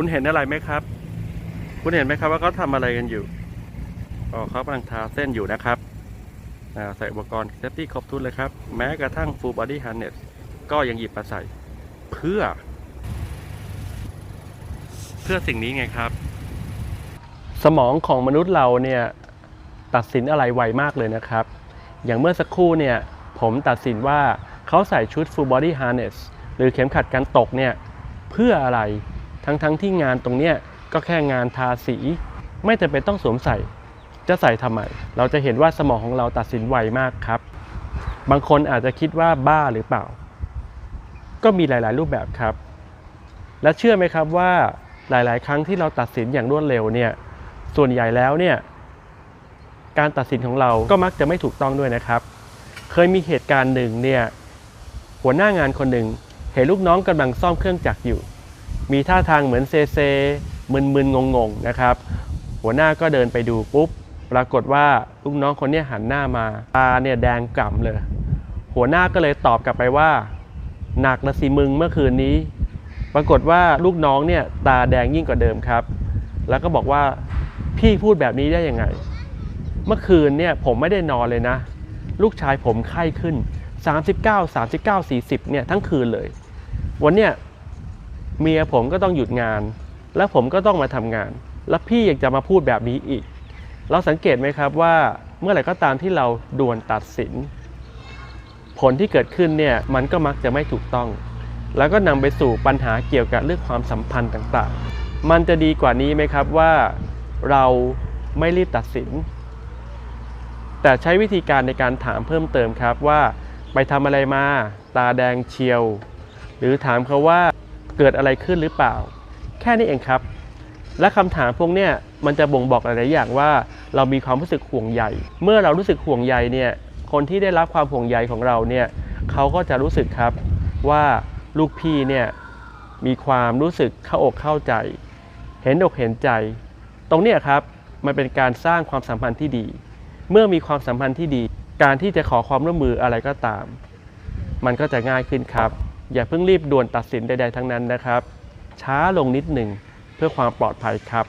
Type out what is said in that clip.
คุณเห็นอะไรไหมครับ คุณเห็นไหมครับว่าเขาทำอะไรกันอยู่อ๋อเขากำลังทาเส้นอยู่นะครับใส่อุปกรณ์เซฟตี้ครบทุนเลยครับ แม้กระทั่ง full body harness ก็ยังหยิบมาใส่ เพื่อ เพื่อสิ่งนี้ไงครับ สมองของมนุษย์เราเนี่ยตัดสินอะไรไวมากเลยนะครับ อย่างเมื่อสักครู่เนี่ย ผมตัดสินว่าเขาใส่ชุด full body harness หรือเข็มขัดกันตกเนี่ย เพื่ออะไร ทั้งๆทที่งานตรงเนี้ยก็แค่งานทาสี ไม่จำเป็นต้องสวมใส่ จะใส่ทำไม เราจะเห็นว่าสมองของเราตัดสินไวมากครับ บางคนอาจจะคิดว่าบ้าหรือเปล่า ก็มีหลาย ๆ รูปแบบครับ และเชื่อไหมครับว่าหลาย ๆ ครั้งที่เราตัดสินอย่างรวดเร็วเนี่ย ส่วนใหญ่แล้วเนี่ย การตัดสินของเราก็มักจะไม่ถูกต้องด้วยนะครับ เคยมีเหตุการณ์หนึ่งเนี่ย หัวหน้างานคนหนึ่งเห็นลูกน้องกำลังซ่อมเครื่องจักรอยู่ มีท่าทางเหมือนเซเซมึนมึนงงงๆนะครับ หัวหน้าก็เดินไปดูปุ๊บ ปรากฏว่าลูกน้องคนนี้หันหน้ามา ตาเนี่ยแดงกล่ำเลย หัวหน้าก็เลยตอบกลับไปว่า หนักนะสิมึงเมื่อคืนนี้ ปรากฏว่าลูกน้องเนี่ยตาแดงยิ่งกว่าเดิมครับ แล้วก็บอกว่าพี่พูดแบบนี้ได้ยังไง เมื่อคืนเนี่ยผมไม่ได้นอนเลยนะ ลูกชายผมไข้ขึ้น 39 39 40เนี่ยทั้งคืนเลย วันเนี้ย เมียผมก็ต้องหยุดงาน แล้วผมก็ต้องมาทำงาน แล้วพี่ยังจะมาพูดแบบนี้อีก เราสังเกตไหมครับว่าเมื่อไหร่ก็ตามที่เราด่วนตัดสิน ผลที่เกิดขึ้นเนี่ยมันก็มักจะไม่ถูกต้อง แล้วก็นำไปสู่ปัญหาเกี่ยวกับเรื่องความสัมพันธ์ต่างๆ มันจะดีกว่านี้ไหมครับว่าเราไม่รีบตัดสิน แต่ใช้วิธีการในการถามเพิ่มเติมครับว่า ไปทำอะไรมา ตาแดงเชียว หรือถามเขาว่า เกิดอะไรขึ้นหรือเปล่า แค่นี้เองครับ และคำถามพวกเนี้ยมันจะบ่งบอกหลาย ๆ อย่างว่า เรามีความรู้สึกห่วงใยเมื่อเรารู้สึกห่วงใยเนี่ยคนที่ได้รับความห่วงใยของเราเนี่ยเขาก็จะรู้สึกครับว่าลูกพี่เนี่ยมีความรู้สึกเข้าอกเข้าใจ เห็นอกเห็นใจ ตรงนี้ครับมันเป็นการสร้างความสัมพันธ์ที่ดี เมื่อมีความสัมพันธ์ที่ดี การที่จะขอความร่วมมืออะไรก็ตาม มันก็จะง่ายขึ้นครับ อย่าเพิ่งรีบด่วนตัดสินใดๆทั้งนั้นนะครับ ช้าลงนิดหนึ่งเพื่อความปลอดภัยครับ